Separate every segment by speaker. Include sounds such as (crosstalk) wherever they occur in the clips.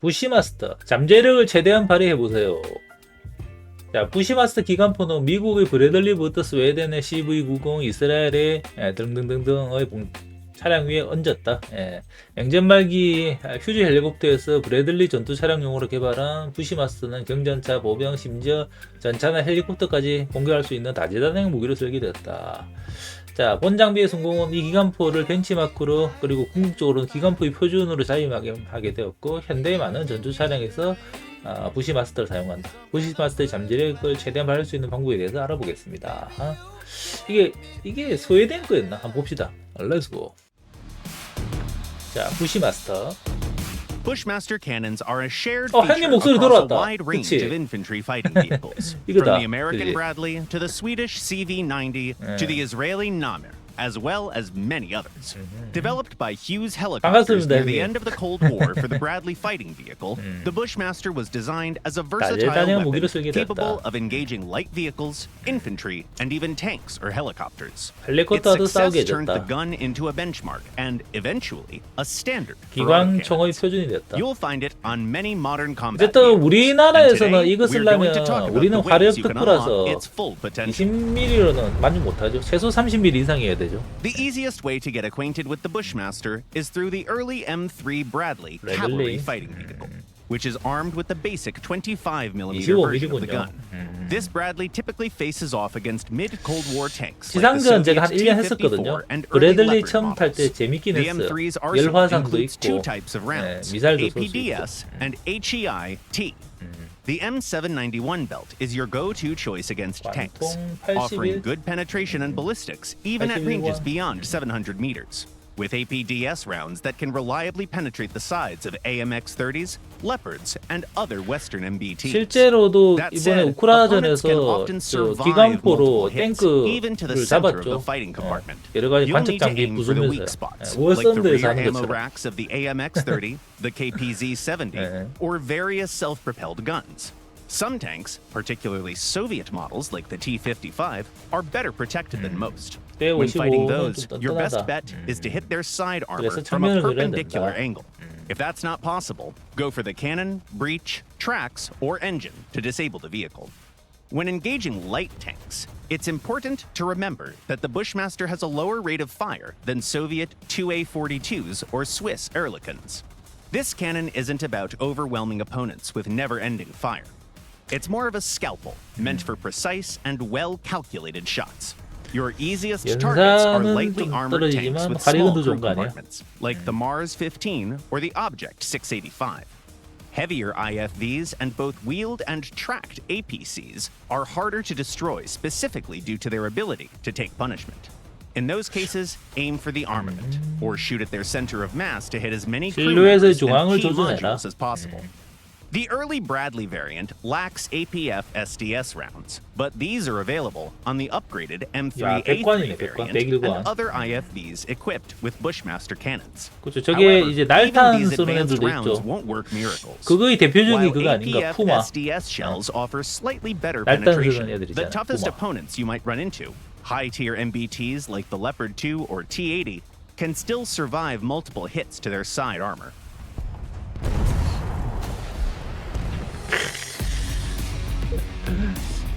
Speaker 1: 부시마스터 잠재력을 최대한 발휘해 보세요. 자, 부시마스터 기관포는 미국의 브래들리부터 스웨덴의 CV90, 이스라엘의 예, 등등등등의 봉- 차량 위에 얹었다. 예. 냉전 말기 휴즈 헬리콥터에서 브래들리 전투 차량용으로 개발한 부시마스터는 경전차, 보병, 심지어 전차나 헬리콥터까지 공격할 수 있는 다재다능한 무기로 설계되었다. 자, 본 장비의 성공은 이 기관포를 벤치마크로 그리고 궁극적으로는 기관포의 표준으로 자임하게 하게 되었고 현대의 많은 전투 차량에서 아, 부시 마스터를 사용한다. 부시 마스터의 잠재력을 최대한 발휘할 수 있는 방법에 대해서 알아보겠습니다. 아, 이게 이게 소외된 거였나? 한번 봅시다. 렛츠고. 자, 부시 마스터.
Speaker 2: Bushmaster cannons are a shared
Speaker 1: 어,
Speaker 2: feature
Speaker 1: 형님 목소리
Speaker 2: across a
Speaker 1: 들어왔다.
Speaker 2: wide range
Speaker 1: 그치?
Speaker 2: of infantry fighting vehicles. (laughs) From
Speaker 1: 이거다.
Speaker 2: the American
Speaker 1: 그지?
Speaker 2: Bradley to the Swedish CV-90 to the Israeli Namir, As well as many others. Developed by Hughes helicopters near the end of the Cold War for the Bradley fighting vehicle, the Bushmaster was designed as a versatile weapon capable of engaging light vehicles, infantry, and even tanks or helicopters. Its success turned the gun into a benchmark and eventually a standard.
Speaker 1: 기관총의 표준이 됐다.
Speaker 2: You'll find it on many modern combat
Speaker 1: 어쨌든
Speaker 2: vehicles.
Speaker 1: 우리나라에서는
Speaker 2: talk about
Speaker 1: 우리는 화력 특구라서
Speaker 2: unlock its full potential.
Speaker 1: 20mm로는 만족 못하죠. 최소 30mm 이상이어야 되죠.
Speaker 2: The easiest way to get acquainted with the Bushmaster is through the early M3 Bradley
Speaker 1: Bradley.
Speaker 2: cavalry fighting vehicle, which is armed with the basic 25mm
Speaker 1: 25mm
Speaker 2: version of the
Speaker 1: 군요.
Speaker 2: gun. This Bradley typically faces off against mid-Cold War tanks like the
Speaker 1: 지상전 제가 한
Speaker 2: Soviet
Speaker 1: 1년 했었거든요.
Speaker 2: T-54 and early
Speaker 1: 브래들리
Speaker 2: Leopard
Speaker 1: 처음 탈 때
Speaker 2: models.
Speaker 1: 재밌긴
Speaker 2: The
Speaker 1: 했어요.
Speaker 2: M3's arsenal
Speaker 1: 열화상도
Speaker 2: includes two
Speaker 1: 있고
Speaker 2: types of rounds,
Speaker 1: 네, 미사일도 쏠 수 있고.
Speaker 2: APDS and HEI-T. The M791 belt is your go-to choice against tanks, offering good penetration and ballistics even at ranges beyond 700 meters With APDS rounds that can reliably penetrate the sides of AMX-30s, Leopards, and other Western MBTs.
Speaker 1: 실제로도
Speaker 2: That
Speaker 1: 이번에
Speaker 2: said, opponents can
Speaker 1: 우크라전에서
Speaker 2: often
Speaker 1: 저
Speaker 2: survive
Speaker 1: 기관포로
Speaker 2: multiple hits, even to the
Speaker 1: 탱크를
Speaker 2: center of the
Speaker 1: 잡았죠.
Speaker 2: fighting
Speaker 1: 어,
Speaker 2: compartment.
Speaker 1: 여러 가지
Speaker 2: You'll
Speaker 1: 관측
Speaker 2: need to
Speaker 1: 장비
Speaker 2: aim for the weak
Speaker 1: 부수면서
Speaker 2: spots,
Speaker 1: 예,
Speaker 2: like the
Speaker 1: 월선대에서
Speaker 2: rear
Speaker 1: 하는
Speaker 2: ammo
Speaker 1: 것처럼
Speaker 2: racks of the AMX-30, (laughs) the KPZ-70,
Speaker 1: 예.
Speaker 2: or various self-propelled guns. Some tanks, particularly Soviet models like the T-55, are better protected than most. When fighting those, your best bet is to hit their side armor from a perpendicular angle. If that's not possible, go for the cannon, breech, tracks, or engine to disable the vehicle. When engaging light tanks, it's important to remember that the Bushmaster has a lower rate of fire than Soviet 2A-42s or Swiss Erlikons. This cannon isn't about overwhelming opponents with never-ending fire. It's more of a scalpel, meant for precise and well calculated shots. Your easiest targets are lightly armored tanks with small crew compartments, like the Mars 15 or the Object 685. Heavier IFVs and both wheeled and tracked APCs are harder to destroy specifically due to their ability to take punishment. In those cases, aim for the armament, or shoot at their center of mass to hit as many crew members and key modules as possible. The early Bradley variant lacks APF SDS rounds, but these are available on the upgraded
Speaker 1: 야,
Speaker 2: M3A3
Speaker 1: 백관이네, 백관,
Speaker 2: variant
Speaker 1: 백일관.
Speaker 2: and other IFVs equipped with Bushmaster cannons.
Speaker 1: 그렇죠. 저게
Speaker 2: However,
Speaker 1: 이제
Speaker 2: even
Speaker 1: 날탄
Speaker 2: these
Speaker 1: 쏘는
Speaker 2: advanced
Speaker 1: 애들도
Speaker 2: rounds
Speaker 1: 있죠.
Speaker 2: won't work miracles.
Speaker 1: 그거의 대표적인
Speaker 2: While
Speaker 1: 그거 아닌가?
Speaker 2: APF
Speaker 1: 푸마.
Speaker 2: SDS shells offer slightly better
Speaker 1: 날탄
Speaker 2: penetration,
Speaker 1: 쓰는 애들
Speaker 2: the
Speaker 1: 있잖아,
Speaker 2: toughest
Speaker 1: 푸마.
Speaker 2: opponents you might run into, high-tier MBTs like the Leopard 2 or T80, can still survive multiple hits to their side armor.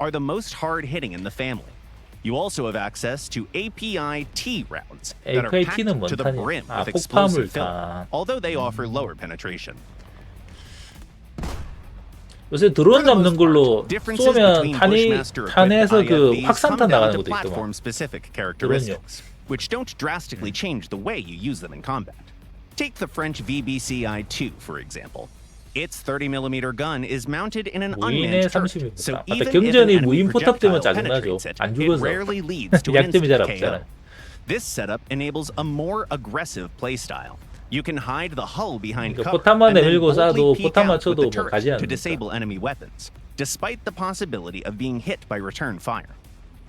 Speaker 2: are the most hard hitting in the family. You also have access to API T rounds that are packed
Speaker 1: API-T는
Speaker 2: to the
Speaker 1: 뭔
Speaker 2: brim
Speaker 1: 탄이야? 아,
Speaker 2: with explosive
Speaker 1: 폭파물
Speaker 2: fill,
Speaker 1: 탄.
Speaker 2: although they offer lower penetration.
Speaker 1: 요새
Speaker 2: For
Speaker 1: 드론
Speaker 2: the
Speaker 1: 잡는
Speaker 2: most
Speaker 1: 걸로
Speaker 2: part, differences
Speaker 1: 쏘면
Speaker 2: between
Speaker 1: 탄이
Speaker 2: Bushmaster
Speaker 1: 탄에서
Speaker 2: equipped
Speaker 1: 그
Speaker 2: IFVs
Speaker 1: 확산탄
Speaker 2: come down
Speaker 1: 나가는
Speaker 2: to
Speaker 1: 것도 있더만.
Speaker 2: platform-specific characteristics, which don't drastically change the way you use them in combat. Take the French VBCI-2, for example. Its 30mm gun is mounted in an
Speaker 1: 무인의
Speaker 2: unmanned turret,
Speaker 1: 30mm.
Speaker 2: so
Speaker 1: 맞다.
Speaker 2: even if
Speaker 1: 경전이
Speaker 2: an enemy
Speaker 1: 무인 포탑되면
Speaker 2: projectile
Speaker 1: 짜증나죠.
Speaker 2: penetrates it,
Speaker 1: 안
Speaker 2: it
Speaker 1: 죽어서.
Speaker 2: rarely leads to an
Speaker 1: 약점이 잘
Speaker 2: instant KO.
Speaker 1: 없잖아요.
Speaker 2: This setup enables a more aggressive playstyle. You can hide the hull behind
Speaker 1: 그러니까
Speaker 2: cover
Speaker 1: 포탄만
Speaker 2: and then
Speaker 1: 내밀고
Speaker 2: boldly
Speaker 1: 쏴도
Speaker 2: peek
Speaker 1: 포탄만
Speaker 2: out with
Speaker 1: 쳐도
Speaker 2: the
Speaker 1: 뭐
Speaker 2: turret
Speaker 1: 가지
Speaker 2: to
Speaker 1: 않으니까.
Speaker 2: disable enemy weapons, despite the possibility of being hit by return fire.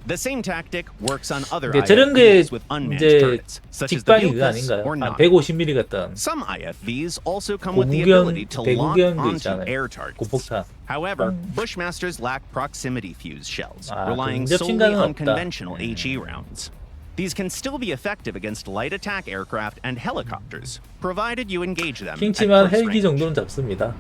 Speaker 2: The same tactic works on other
Speaker 1: 근데 저런 게
Speaker 2: IFVs with unmanned
Speaker 1: 이제
Speaker 2: turrets, such as the
Speaker 1: 직방이 그거
Speaker 2: Vilkas
Speaker 1: 아닌가요?
Speaker 2: or
Speaker 1: 한
Speaker 2: not.
Speaker 1: 150mm 같던
Speaker 2: Some IFVs also come with the
Speaker 1: 고무경,
Speaker 2: ability to lock
Speaker 1: 대구경도
Speaker 2: onto
Speaker 1: 있잖아요.
Speaker 2: air targets.
Speaker 1: 고폭탄.
Speaker 2: However, Bushmasters lack proximity fuse shells,
Speaker 1: 아,
Speaker 2: relying
Speaker 1: 근접
Speaker 2: solely
Speaker 1: 진단은
Speaker 2: on
Speaker 1: 없다.
Speaker 2: conventional HE rounds. These can still be effective against light attack aircraft and helicopters, provided you engage them at
Speaker 1: 킹치만
Speaker 2: close
Speaker 1: 헬기
Speaker 2: range.
Speaker 1: 정도는 잡습니다.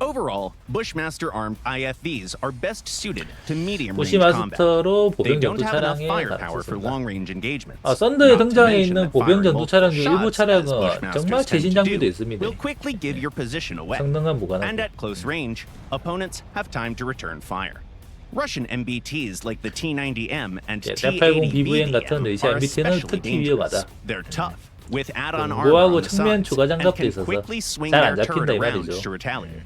Speaker 2: Overall, Bushmaster armed IFVs are best suited to medium range combat.
Speaker 1: 부시마스터로
Speaker 2: They
Speaker 1: 보병
Speaker 2: don't
Speaker 1: 전투
Speaker 2: have enough
Speaker 1: 차량에
Speaker 2: firepower for
Speaker 1: 달았습니다.
Speaker 2: long range engagements.
Speaker 1: 아, 썬더에
Speaker 2: Not to
Speaker 1: 등장해
Speaker 2: mention
Speaker 1: 있는
Speaker 2: that
Speaker 1: 보병
Speaker 2: firing
Speaker 1: 전투 차량 중
Speaker 2: multiple
Speaker 1: 일부
Speaker 2: shots, as
Speaker 1: 차량은
Speaker 2: Bushmasters
Speaker 1: 정말
Speaker 2: tend
Speaker 1: 최신
Speaker 2: to
Speaker 1: 장비도
Speaker 2: do,
Speaker 1: 있습니다.
Speaker 2: will quickly give your position away.
Speaker 1: 성능은 무관하고.
Speaker 2: And at close range, opponents have time to return fire. Russian MBTs like the T90M and
Speaker 1: 예, T80 BVM
Speaker 2: T80BVM
Speaker 1: 같은 러시아
Speaker 2: are
Speaker 1: MBT는
Speaker 2: especially
Speaker 1: 특히
Speaker 2: dangerous.
Speaker 1: 위험하다.
Speaker 2: They're tough, with add-on armor on the sides, and can quickly swing their turret around to retaliate.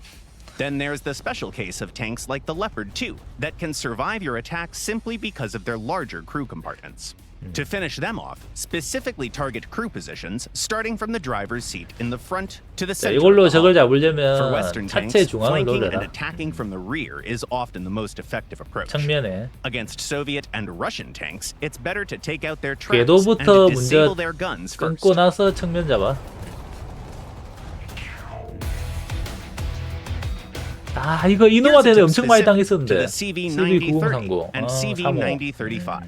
Speaker 2: Then there's the special case of tanks like the Leopard 2 that can survive your attack simply because of their larger crew compartments.
Speaker 1: Hmm.
Speaker 2: To finish them off, specifically target crew positions starting from the driver's seat in the front to the
Speaker 1: 자,
Speaker 2: center.
Speaker 1: 이걸로
Speaker 2: of the
Speaker 1: 적을
Speaker 2: hull. For
Speaker 1: 잡으려면
Speaker 2: Western tanks,
Speaker 1: 차체 중앙을
Speaker 2: flanking and
Speaker 1: 노려라.
Speaker 2: attacking from the rear is often the most effective approach.
Speaker 1: 측면에
Speaker 2: Against Soviet and Russian tanks, it's better to take out their tracks and
Speaker 1: 궤도부터
Speaker 2: to
Speaker 1: 먼저
Speaker 2: disable their guns first.
Speaker 1: 끊고 나서 측면 잡아. 아 이거 이노화
Speaker 2: Here's a
Speaker 1: 대회
Speaker 2: tip
Speaker 1: 엄청 많이
Speaker 2: specific
Speaker 1: 당했었는데
Speaker 2: to the CV9030
Speaker 1: CV9030
Speaker 2: and
Speaker 1: 어, 3호
Speaker 2: CV9035.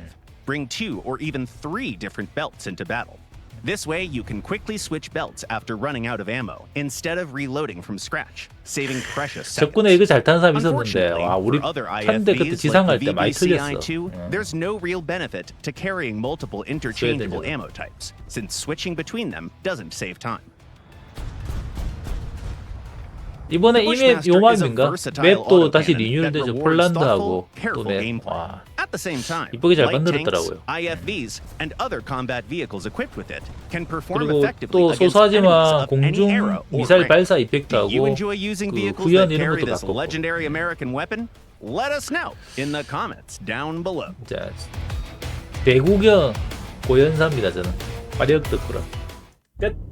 Speaker 2: Bring two or even three different belts into battle. This way, you can quickly switch belts after running out of ammo instead of reloading from scratch, saving precious seconds.
Speaker 1: 적군에 이거 잘 타는 사람 있었는데
Speaker 2: Unfortunately,
Speaker 1: 와 우리
Speaker 2: for other
Speaker 1: 편대 그때
Speaker 2: IFVs
Speaker 1: 지상할
Speaker 2: like
Speaker 1: 때
Speaker 2: the
Speaker 1: 많이 틀렸어.
Speaker 2: VBCI2,
Speaker 1: 어.
Speaker 2: there's no real benefit to carrying multiple interchangeable
Speaker 1: 되죠.
Speaker 2: ammo types, since switching between them doesn't save time.
Speaker 1: 이번에
Speaker 2: a
Speaker 1: 요맘인가? 맵도 다시 리뉴얼되죠. 폴란드하고 또네
Speaker 2: gameplay.
Speaker 1: 와. 이쁘게 잘 만들었더라고요. 그리고 또 소소하지만 공중 미사일. 발사 이펙트하고 그 구현 이런 것도 바꿨고. 자 대구경 고연사입니다 저는 화력 덕후라 끝